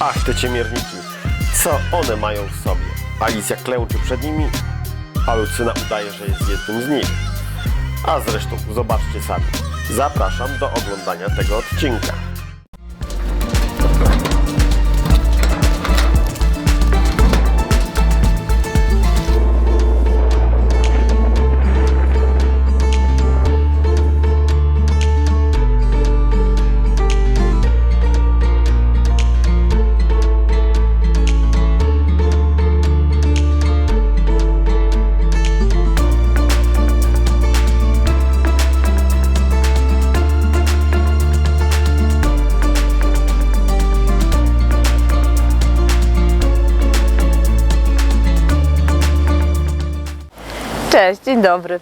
Ach, te ciemierniki. Co one mają w sobie? Alicja klęczy przed nimi, a Lucyna udaje, że jest jednym z nich. A zresztą zobaczcie sami. Zapraszam do oglądania tego odcinka. Cześć, dzień dobry.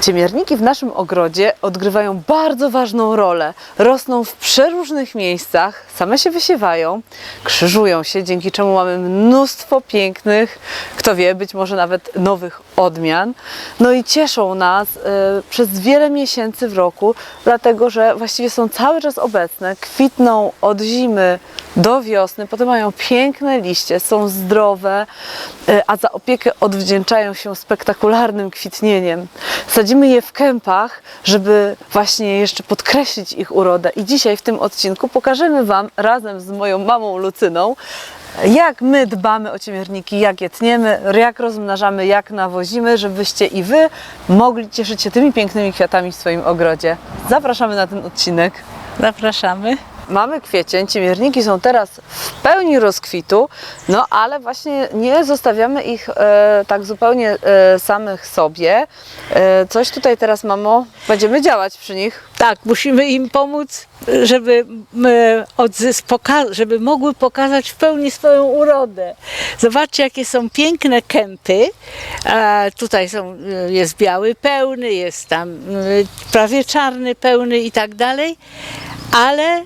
Ciemierniki w naszym ogrodzie odgrywają bardzo ważną rolę. Rosną w przeróżnych miejscach, same się wysiewają, krzyżują się, dzięki czemu mamy mnóstwo pięknych, kto wie, być może nawet nowych odmian. No i cieszą nas e, przez wiele miesięcy w roku, dlatego że właściwie są cały czas obecne, kwitną od zimy do wiosny, potem mają piękne liście, są zdrowe, e, a za opiekę odwdzięczają się spektakularnym kwitnieniem. Sadzimy je w kępach, żeby właśnie jeszcze podkreślić ich urodę. I dzisiaj w tym odcinku pokażemy Wam razem z moją mamą Lucyną, jak my dbamy o ciemierniki, jak je tniemy, jak rozmnażamy, jak nawozimy, żebyście i Wy mogli cieszyć się tymi pięknymi kwiatami w swoim ogrodzie. Zapraszamy na ten odcinek. Zapraszamy. Mamy kwiecień, ciemierniki są teraz w pełni rozkwitu, no ale właśnie nie zostawiamy ich e, tak zupełnie e, samych sobie. E, coś tutaj teraz, mamo, będziemy działać przy nich. Tak, musimy im pomóc, żeby, e, żeby mogły pokazać w pełni swoją urodę. Zobaczcie, jakie są piękne kępy. E, tutaj są, e, jest biały pełny, jest tam e, prawie czarny pełny i tak dalej, ale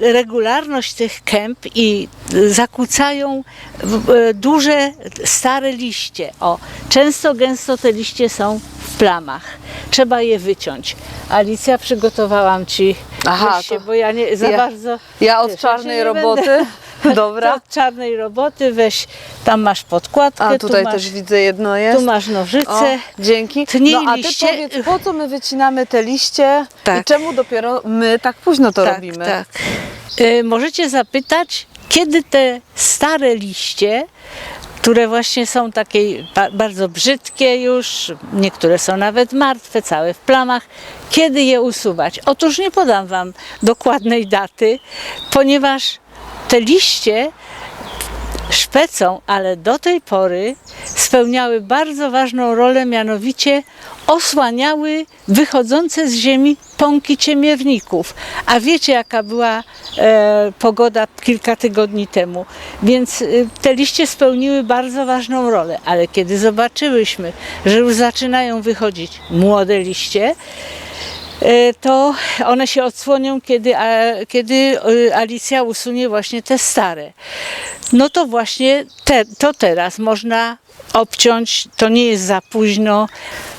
regularność tych kęp i e, zakłócają e, duże, stare liście. O, często, gęsto te liście są w plamach. Trzeba je wyciąć. Alicja, przygotowałam Ci Aha, się, to bo ja nie za ja- bardzo. Ja od wiesz, czarnej roboty. będę- Dobra. Od czarnej roboty weź, tam masz podkładkę, A tutaj tu, masz, też widzę jedno jest. tu masz nożyce. O, dzięki. Tnij no a ty liście. powiedz, po co my wycinamy te liście i Tak. czemu dopiero my tak późno to tak, robimy? tak. Y, możecie zapytać, kiedy te stare liście, które właśnie są takie ba- bardzo brzydkie już, niektóre są nawet martwe, całe w plamach, kiedy je usuwać? Otóż nie podam Wam dokładnej daty, ponieważ te liście szpecą, ale do tej pory spełniały bardzo ważną rolę, mianowicie osłaniały wychodzące z ziemi pąki ciemiewników. A wiecie, jaka była e, pogoda kilka tygodni temu. Więc y, te liście spełniły bardzo ważną rolę, ale kiedy zobaczyłyśmy, że już zaczynają wychodzić młode liście, e, to one się odsłonią, kiedy, kiedy y, Alicja usunie właśnie te stare. No to właśnie te, to teraz można obciąć, to nie jest za późno.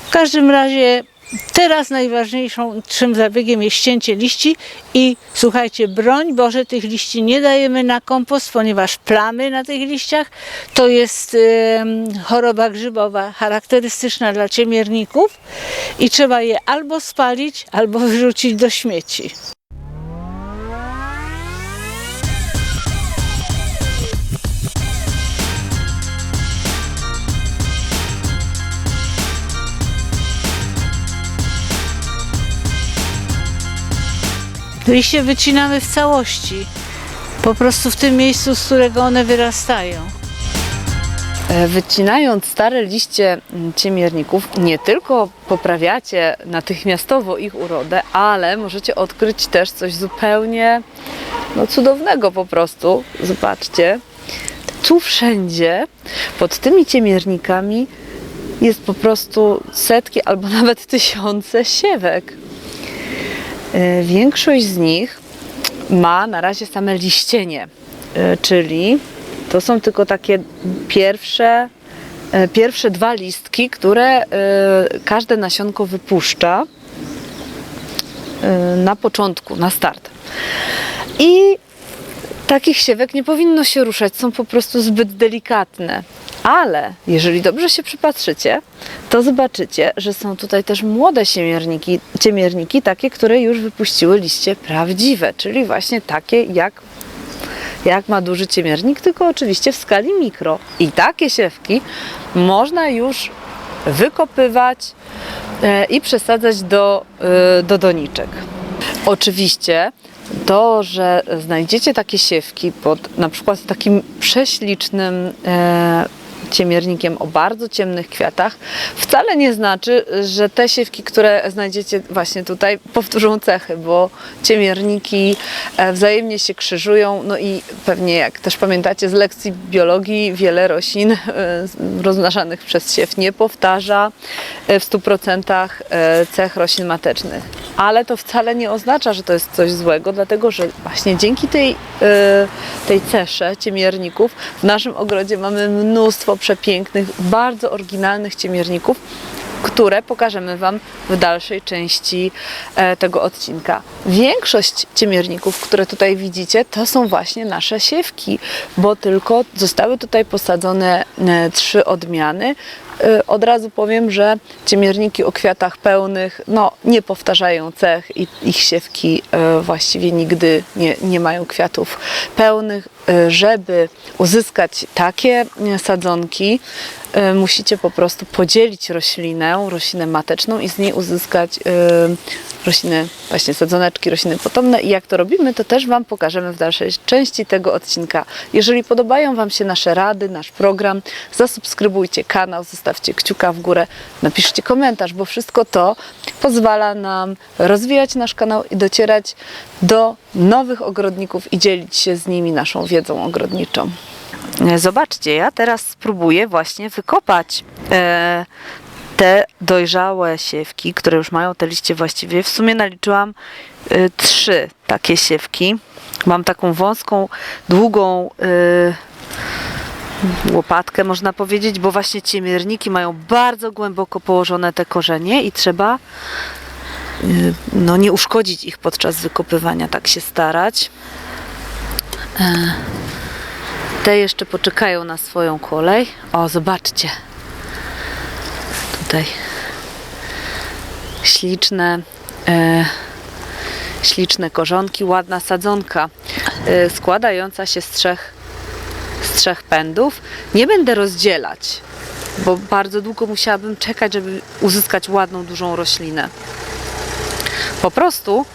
W każdym razie teraz najważniejszym czym zabiegiem jest ścięcie liści i słuchajcie, broń Boże, tych liści nie dajemy na kompost, ponieważ plamy na tych liściach to jest choroba grzybowa charakterystyczna dla ciemierników i trzeba je albo spalić, albo wyrzucić do śmieci. Liście wycinamy w całości. Po prostu w tym miejscu, z którego one wyrastają. E, Wycinając stare liście mm, ciemierników, nie tylko poprawiacie natychmiastowo ich urodę, ale możecie odkryć też coś zupełnie no, cudownego po prostu. Zobaczcie, tu wszędzie pod tymi ciemiernikami jest po prostu setki albo nawet tysiące siewek. E, Większość z nich ma na razie same liścienie, e, czyli to są tylko takie pierwsze, e, pierwsze dwa listki, które każde nasionko wypuszcza na początku, na start. I takich siewek nie powinno się ruszać, są po prostu zbyt delikatne. Ale jeżeli dobrze się przypatrzycie, to zobaczycie, że są tutaj też młode siemierniki, ciemierniki, takie, które już wypuściły liście prawdziwe, czyli właśnie takie jak jak ma duży ciemiernik, tylko oczywiście w skali mikro. I takie siewki można już wykopywać e, i przesadzać do, e, do doniczek. Oczywiście to, że znajdziecie takie siewki pod na przykład takim prześlicznym e, ciemiernikiem o bardzo ciemnych kwiatach, wcale nie znaczy, że te siewki, które znajdziecie właśnie tutaj, powtórzą cechy, bo ciemierniki e, wzajemnie się krzyżują. No i pewnie, jak też pamiętacie z lekcji biologii, wiele roślin e, rozmnażanych przez siew nie powtarza e, w 100% e, cech roślin matecznych. Ale to wcale nie oznacza, że to jest coś złego, dlatego że właśnie dzięki tej, tej cesze ciemierników. W naszym ogrodzie mamy mnóstwo przepięknych, bardzo oryginalnych ciemierników, które pokażemy Wam w dalszej części e, tego odcinka. Większość ciemierników, które tutaj widzicie, to są właśnie nasze siewki, bo tylko zostały tutaj posadzone e, trzy odmiany. E, Od razu powiem, że ciemierniki o kwiatach pełnych no, nie powtarzają cech i ich siewki właściwie nigdy nie, nie mają kwiatów pełnych. E, Żeby uzyskać takie e, sadzonki, e, musicie po prostu podzielić roślinę, roślinę mateczną i z niej uzyskać rośliny, właśnie sadzoneczki, rośliny potomne. I jak to robimy, to też Wam pokażemy w dalszej części tego odcinka. Jeżeli podobają Wam się nasze rady, nasz program, zasubskrybujcie kanał, zostawcie kciuka w górę, napiszcie komentarz, bo wszystko to pozwala nam rozwijać nasz kanał i docierać do nowych ogrodników i dzielić się z nimi naszą wiedzą ogrodniczą. Zobaczcie, ja teraz spróbuję właśnie wykopać e, te dojrzałe siewki, które już mają te liście właściwie. W sumie naliczyłam e, trzy takie siewki. Mam taką wąską, długą e, łopatkę, można powiedzieć, bo właśnie ciemierniki mają bardzo głęboko położone te korzenie i trzeba y, no, nie uszkodzić ich podczas wykopywania, tak się starać. E, Te jeszcze poczekają na swoją kolej. O, zobaczcie. Tutaj śliczne, e, śliczne korzonki, ładna sadzonka, e, składająca się z trzech, z trzech pędów. Nie będę rozdzielać, bo bardzo długo musiałabym czekać, żeby uzyskać ładną, dużą roślinę. Po prostu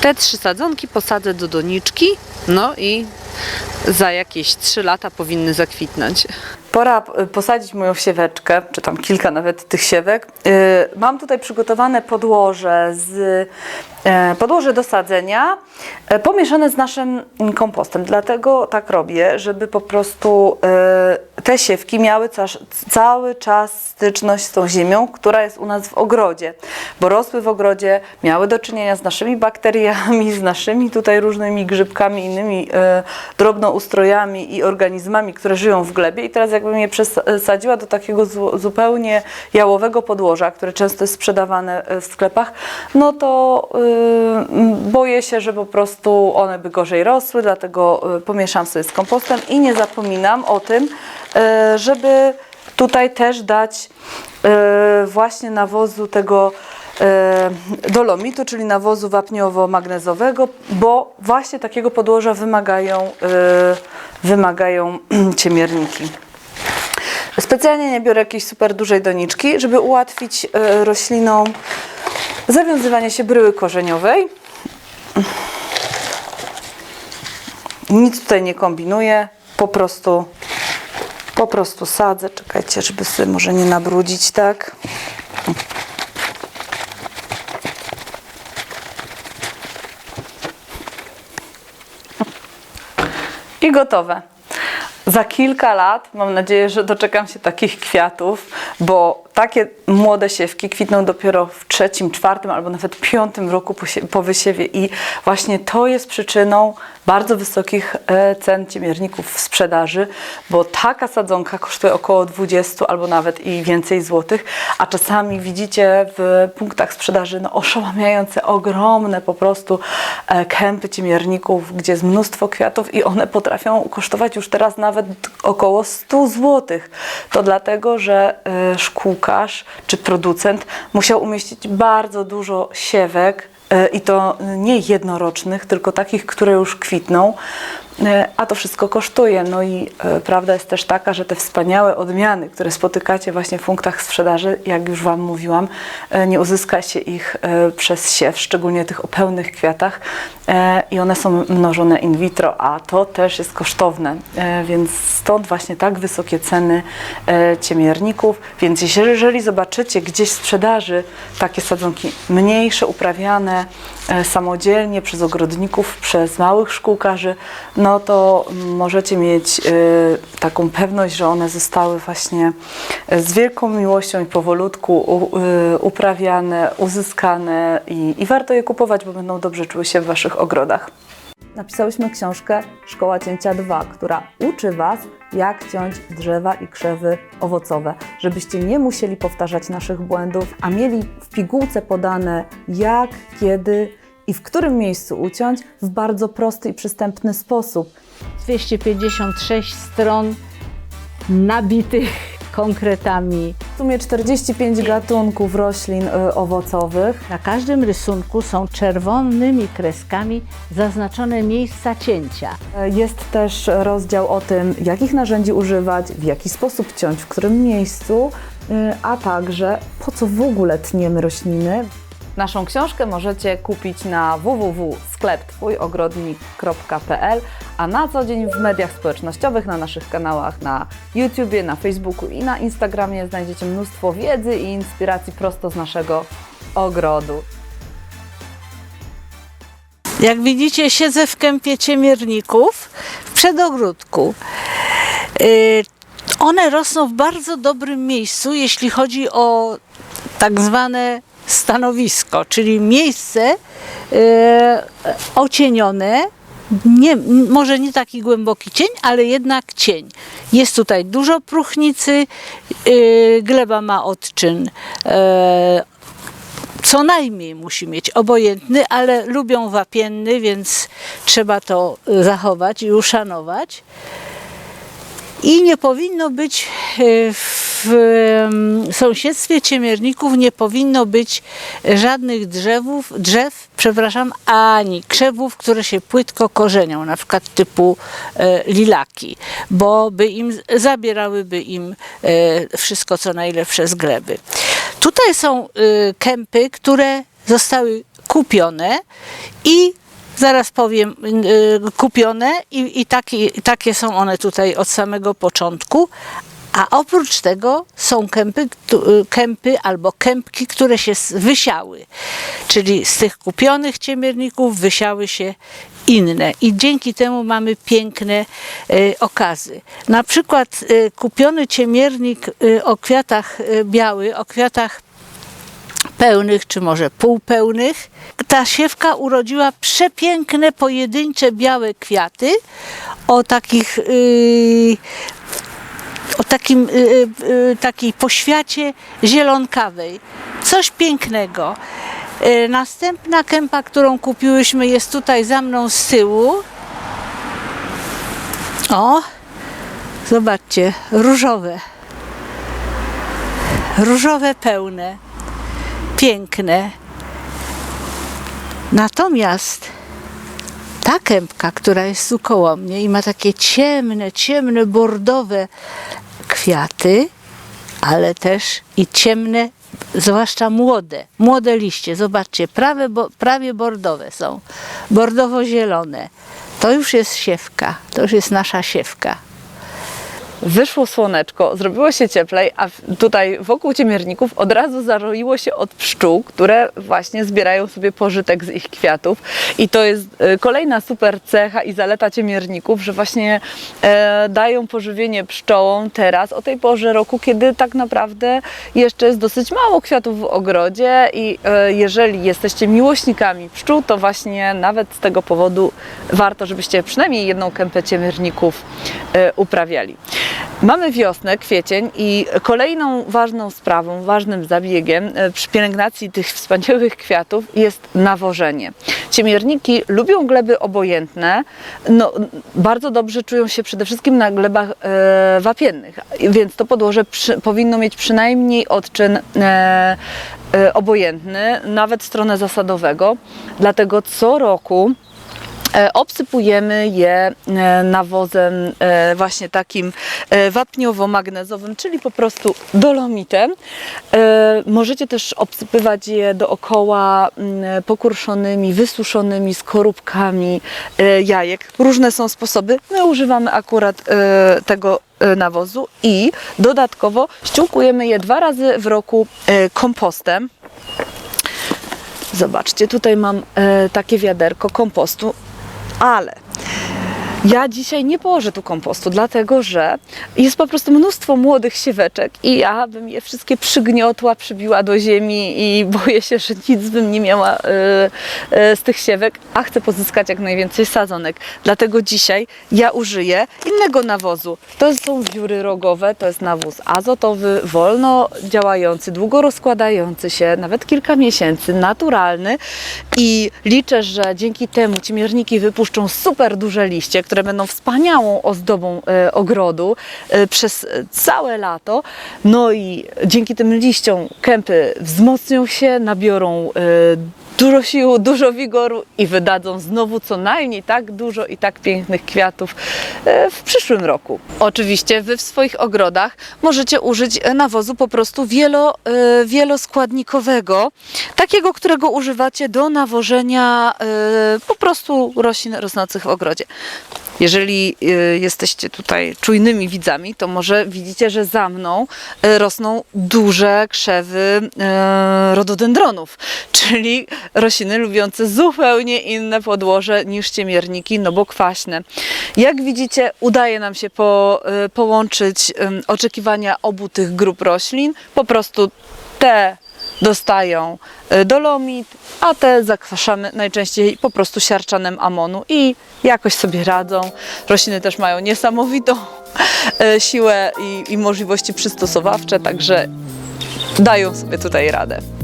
te trzy sadzonki posadzę do doniczki, no i za jakieś 3 lata powinny zakwitnąć. Pora y, posadzić moją sieweczkę, czy tam kilka nawet tych siewek. Y, Mam tutaj przygotowane podłoże z e, podłoże do sadzenia, e, pomieszane z naszym mm, kompostem. Dlatego tak robię, żeby po prostu e, te siewki miały cały czas styczność z tą ziemią, która jest u nas w ogrodzie, bo rosły w ogrodzie, miały do czynienia z naszymi bakteriami, z naszymi tutaj różnymi grzybkami, innymi drobnoustrojami i organizmami, które żyją w glebie i teraz jakbym je przesadziła do takiego zu- zupełnie jałowego podłoża, które często jest sprzedawane e, w sklepach, no to y, boję się, że po prostu one by gorzej rosły, dlatego y, pomieszam sobie z kompostem i nie zapominam o tym, y, żeby tutaj też dać właśnie nawozu tego dolomitu, czyli nawozu wapniowo-magnezowego, bo właśnie takiego podłoża wymagają, wymagają ciemierniki. Specjalnie nie biorę jakiejś super dużej doniczki, żeby ułatwić y, roślinom zawiązywanie się bryły korzeniowej. Nic tutaj nie kombinuję, po prostu, po prostu sadzę. Czekajcie, żeby sobie może nie nabrudzić tak. I gotowe. Za kilka lat mam nadzieję, że doczekam się takich kwiatów, bo takie młode siewki kwitną dopiero w trzecim, czwartym albo nawet piątym roku po, sie- po wysiewie i właśnie to jest przyczyną bardzo wysokich e, cen ciemierników w sprzedaży, bo taka sadzonka kosztuje około 20 albo nawet i więcej złotych, a czasami widzicie w punktach sprzedaży no, oszałamiające, ogromne po prostu e, kępy ciemierników, gdzie jest mnóstwo kwiatów i one potrafią kosztować już teraz nawet około 100 złotych. To dlatego, że e, szkółkarz czy producent musiał umieścić bardzo dużo siewek e, i to nie jednorocznych, tylko takich, które już kwitną, a to wszystko kosztuje. No i e, prawda jest też taka, że te wspaniałe odmiany, które spotykacie właśnie w punktach sprzedaży, jak już Wam mówiłam, e, nie uzyska się ich e, przez siew, szczególnie tych o pełnych kwiatach e, i one są mnożone in vitro, a to też jest kosztowne, e, więc stąd właśnie tak wysokie ceny e, ciemierników. Więc jeżeli, zobaczycie gdzieś w sprzedaży takie sadzonki mniejsze, uprawiane e, samodzielnie przez ogrodników, przez małych szkółkarzy, no to możecie mieć e, taką pewność, że one zostały właśnie e, z wielką miłością i powolutku e, uprawiane, uzyskane i, i warto je kupować, bo będą dobrze czuły się w Waszych ogrodach. Napisałyśmy książkę Szkoła Cięcia 2, która uczy Was, jak ciąć drzewa i krzewy owocowe, żebyście nie musieli powtarzać naszych błędów, a mieli w pigułce podane jak, kiedy i w którym miejscu uciąć w bardzo prosty i przystępny sposób. 256 stron nabitych konkretami. W sumie 45 gatunków roślin y, owocowych. Na każdym rysunku są czerwonymi kreskami zaznaczone miejsca cięcia. E, Jest też rozdział o tym, jakich narzędzi używać, w jaki sposób ciąć, w którym miejscu, y, a także po co w ogóle tniemy rośliny. Naszą książkę możecie kupić na www.skleptwójogrodnik.pl, a na co dzień w mediach społecznościowych, na naszych kanałach na YouTubie, na Facebooku i na Instagramie znajdziecie mnóstwo wiedzy i inspiracji prosto z naszego ogrodu. Jak widzicie, siedzę w kępie ciemierników w przedogródku. Y, One rosną w bardzo dobrym miejscu, jeśli chodzi o tak zwane stanowisko, czyli miejsce y, ocienione. Nie, może nie taki głęboki cień, ale jednak cień. Jest tutaj dużo próchnicy, y, gleba ma odczyn y, co najmniej musi mieć obojętny, ale lubią wapienny, więc trzeba to zachować i uszanować. I nie powinno być y, w sąsiedztwie ciemierników nie powinno być żadnych drzewów, drzew, przepraszam, ani krzewów, które się płytko korzenią, na przykład typu e, lilaki, bo by im zabierałyby im e, wszystko co najlepsze z gleby. Tutaj są e, kępy, które zostały kupione i zaraz powiem, y, kupione i, i takie, takie są one tutaj od samego początku. A oprócz tego są kępy, y, kępy albo kępki, które się wysiały. Czyli z tych kupionych ciemierników wysiały się inne. I dzięki temu mamy piękne y, okazy. Na przykład kupiony ciemiernik o kwiatach biały, o kwiatach pełnych, czy może półpełnych. Ta siewka urodziła przepiękne, pojedyncze, białe kwiaty o takich yy, o takim, yy, yy, takiej poświacie zielonkawej. Coś pięknego. Yy, Następna kępa, którą kupiłyśmy jest tutaj za mną z tyłu. O, zobaczcie, różowe. Różowe pełne piękne. Natomiast ta kępka, która jest tu koło mnie i ma takie ciemne, ciemne, bordowe kwiaty, ale też i ciemne, zwłaszcza młode, młode liście. Zobaczcie, prawie, bo, prawie bordowe są, bordowo-zielone. To już jest siewka, to już jest nasza siewka. Wyszło słoneczko, zrobiło się cieplej, a tutaj wokół ciemierników od razu zaroiło się od pszczół, które właśnie zbierają sobie pożytek z ich kwiatów. I to jest e, kolejna super cecha i zaleta ciemierników, że właśnie e, dają pożywienie pszczołom teraz, o tej porze roku, kiedy tak naprawdę jeszcze jest dosyć mało kwiatów w ogrodzie i e, jeżeli jesteście miłośnikami pszczół, to właśnie nawet z tego powodu warto, żebyście przynajmniej jedną kępę ciemierników e, uprawiali. Mamy wiosnę, kwiecień i kolejną ważną sprawą, ważnym zabiegiem e, przy pielęgnacji tych wspaniałych kwiatów jest nawożenie. Ciemierniki lubią gleby obojętne, no, bardzo dobrze czują się przede wszystkim na glebach e, wapiennych, więc to podłoże przy, powinno mieć przynajmniej odczyn e, e, obojętny, nawet stronę zasadowego, dlatego co roku Obsypujemy je e, nawozem e, właśnie takim e, wapniowo-magnezowym, czyli po prostu dolomitem. E, Możecie też obsypywać je dookoła mm, pokurszonymi, wysuszonymi skorupkami e, jajek. Różne są sposoby. My używamy akurat e, tego e, nawozu i dodatkowo ściółkujemy je dwa razy w roku e, kompostem. Zobaczcie, tutaj mam e, takie wiaderko kompostu, ale ja dzisiaj nie położę tu kompostu, dlatego że jest po prostu mnóstwo młodych sieweczek i ja bym je wszystkie przygniotła, przybiła do ziemi i boję się, że nic bym nie miała e, e, z tych siewek, a chcę pozyskać jak najwięcej sadzonek. Dlatego dzisiaj ja użyję innego nawozu. To są wióry rogowe, to jest nawóz azotowy, wolno działający, długo rozkładający się, nawet kilka miesięcy, naturalny i liczę, że dzięki temu ciemierniki wypuszczą super duże liście, które będą wspaniałą ozdobą e, ogrodu e, przez całe lato. No i dzięki tym liściom kępy wzmocnią się, nabiorą e, dużo sił, dużo wigoru i wydadzą znowu co najmniej tak dużo i tak pięknych kwiatów e, w przyszłym roku. Oczywiście Wy w swoich ogrodach możecie użyć e, nawozu po prostu wielo, e, wieloskładnikowego, takiego, którego używacie do nawożenia po prostu roślin rosnących w ogrodzie. Jeżeli e, jesteście tutaj czujnymi widzami, to może widzicie, że za mną e, rosną duże krzewy e, rododendronów, czyli rośliny lubiące zupełnie inne podłoże niż ciemierniki, no bo kwaśne. Jak widzicie, udaje nam się po, połączyć oczekiwania obu tych grup roślin. Po prostu te dostają e, dolomit, a te zakwaszamy najczęściej po prostu siarczanem amonu i jakoś sobie radzą. Rośliny też mają niesamowitą e, siłę i, i możliwości przystosowawcze, także dają sobie tutaj radę.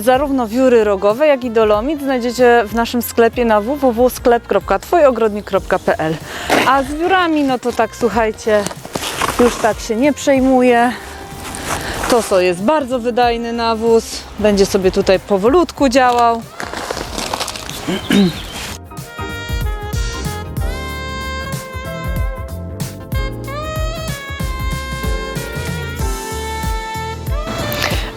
Zarówno wióry rogowe, jak i dolomit znajdziecie w naszym sklepie na www.sklep.twojogrodnik.pl A z wiórami, no to tak słuchajcie, już tak się nie przejmuję. To co jest bardzo wydajny nawóz, będzie sobie tutaj powolutku działał.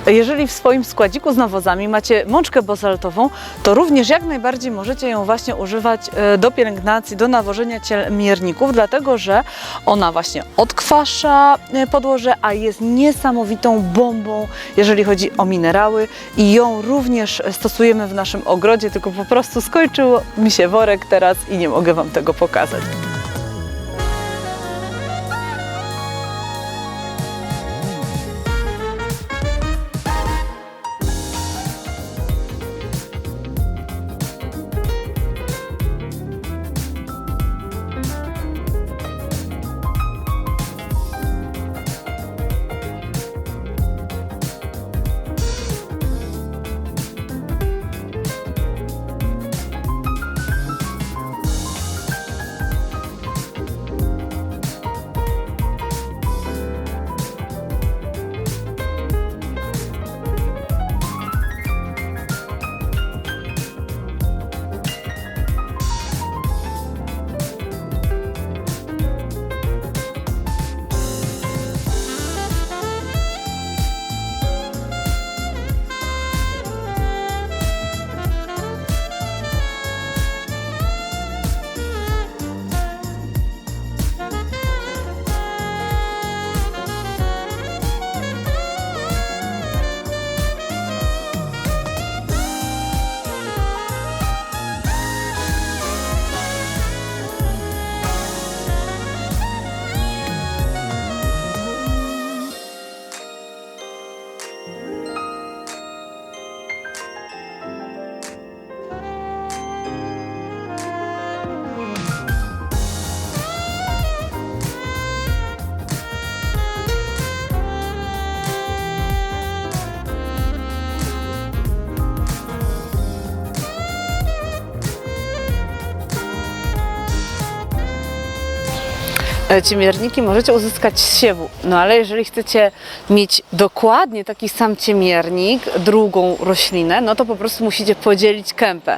Jeżeli w swoim składziku z nawozami macie mączkę bazaltową, to również jak najbardziej możecie ją właśnie używać e, do pielęgnacji, do nawożenia ciemierników, dlatego że ona właśnie odkwasza e, podłoże, a jest niesamowitą bombą, jeżeli chodzi o minerały i ją również stosujemy w naszym ogrodzie, tylko po prostu skończył mi się worek teraz i nie mogę Wam tego pokazać. Ciemierniki możecie uzyskać z siewu. No ale jeżeli chcecie mieć dokładnie taki sam ciemiernik, drugą roślinę, no to po prostu musicie podzielić kępę.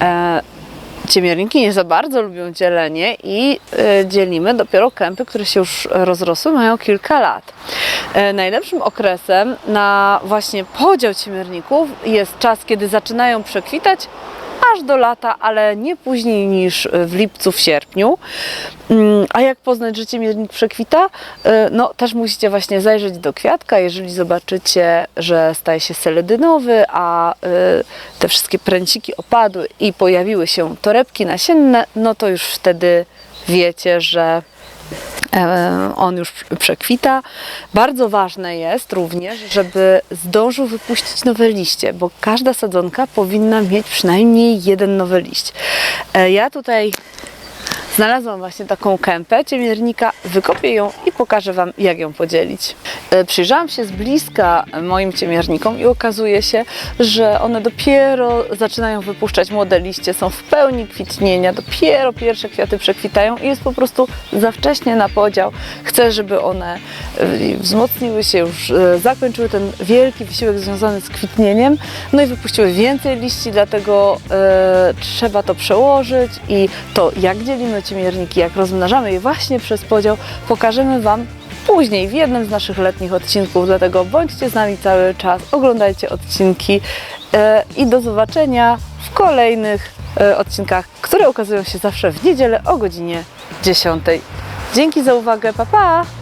E, Ciemierniki nie za bardzo lubią dzielenie i e, dzielimy dopiero kępy, które się już rozrosły, mają kilka lat. E, najlepszym okresem na właśnie podział ciemierników jest czas, kiedy zaczynają przekwitać, aż do lata, ale nie później niż w lipcu, w sierpniu. Mm, A jak poznać, że ciemiernik przekwita? E, No, też musicie właśnie zajrzeć do kwiatka. Jeżeli zobaczycie, że staje się seledynowy, a e, te wszystkie pręciki opadły i pojawiły się torebki nasienne, no to już wtedy wiecie, że e, on już przekwita. Bardzo ważne jest również, żeby zdążył wypuścić nowe liście, bo każda sadzonka powinna mieć przynajmniej jeden nowy liść. E, Ja tutaj Znalazłam właśnie taką kępę ciemiernika, wykopię ją i pokażę Wam, jak ją podzielić. E, Przyjrzałam się z bliska moim ciemiernikom i okazuje się, że one dopiero zaczynają wypuszczać młode liście, są w pełni kwitnienia, dopiero pierwsze kwiaty przekwitają i jest po prostu za wcześnie na podział. Chcę, żeby one e, wzmocniły się, już e, zakończyły ten wielki wysiłek związany z kwitnieniem, no i wypuściły więcej liści, dlatego e, trzeba to przełożyć i to, jak dzielimy jak rozmnażamy je właśnie przez podział, pokażemy Wam później w jednym z naszych letnich odcinków, dlatego bądźcie z nami cały czas, oglądajcie odcinki e, i do zobaczenia w kolejnych e, odcinkach, które ukazują się zawsze w niedzielę o godzinie 10. Dzięki za uwagę, pa pa!